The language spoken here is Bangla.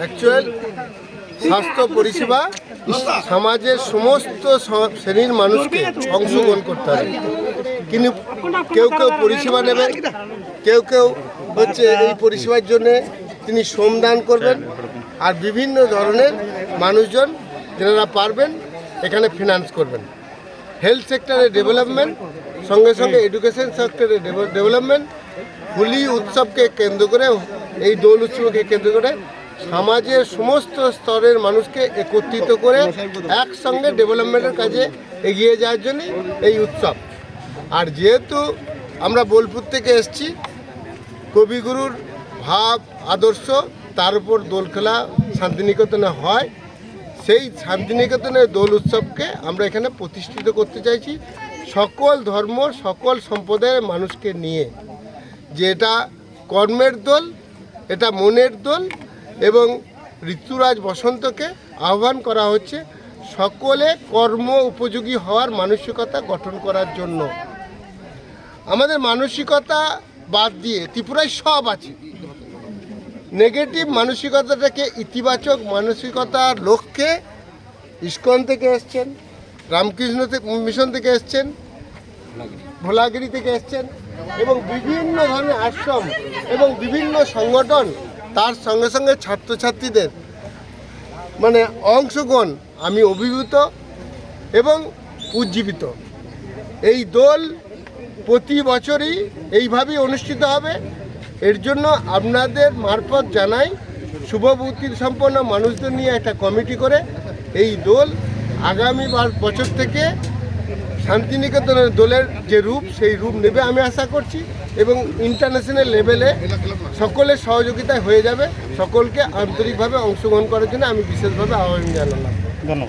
অ্যাকচুয়াল স্বাস্থ্য পরিষেবা সমাজের সমস্ত শ্রেণির মানুষকে অংশগ্রহণ করতে হবে। কিন্তু কেউ কেউ পরিষেবা নেবেন, কেউ কেউ হচ্ছে এই পরিষেবার জন্য তিনি শ্রমদান করবেন আর বিভিন্ন ধরনের মানুষজন যারা পারবেন এখানে ফিনান্স করবেন। হেলথ সেক্টরে ডেভেলপমেন্ট সঙ্গে সঙ্গে এডুকেশন সেক্টরে ডেভেলপমেন্ট হোলি উৎসবকে কেন্দ্র করে, এই দোল উৎসবকে কেন্দ্র করে সমাজের সমস্ত স্তরের মানুষকে একত্রিত করে একসঙ্গে ডেভেলপমেন্টের কাজে এগিয়ে যাওয়ার জন্য এই উৎসব। আর যেহেতু আমরা বোলপুর থেকে এসেছি, কবিগুরুর ভাব, আদর্শ, তার উপর দোল খেলা শান্তিনিকেতনে হয়, সেই শান্তিনিকেতনের দোল উৎসবকে আমরা এখানে প্রতিষ্ঠিত করতে চাইছি সকল ধর্ম, সকল সম্প্রদায়ের মানুষকে নিয়ে। যে এটা কর্মের দোল, এটা মনের দোল এবং ঋতুরাজ বসন্তকে আহ্বান করা হচ্ছে সকলে কর্ম উপযোগী হওয়ার মানসিকতা গঠন করার জন্য। আমাদের মানসিকতা বাদ দিয়ে ত্রিপুরায় সব আছে। নেগেটিভ মানসিকতাটাকে ইতিবাচক মানসিকতার লক্ষ্যে ইস্কন থেকে এসছেন, রামকৃষ্ণ থেকে- মিশন থেকে এসছেন, ভোলাগিরি থেকে এসছেন এবং বিভিন্ন ধরনের আশ্রম এবং বিভিন্ন সংগঠন তার সঙ্গে সঙ্গে ছাত্রছাত্রীদের মানে অংশগ্রহণ আমি অভিভূত এবং উজ্জীবিত। এই দোল প্রতি বছরই এইভাবেই অনুষ্ঠিত হবে। এর জন্য আপনাদের মারফত জানাই শুভবুদ্ধি সম্পন্ন মানুষদের নিয়ে একটা কমিটি করে এই দোল আগামী বছর থেকে শান্তিনিকেতনের দলের যে রূপ, সেই রূপ নেবে আমি আশা করছি এবং ইন্টারন্যাশনাল লেভেলে সকলের সহযোগিতায় হয়ে যাবে। সকলকে আন্তরিকভাবে অংশগ্রহণ করার জন্য আমি বিশেষভাবে আহ্বান জানালাম। ধন্যবাদ।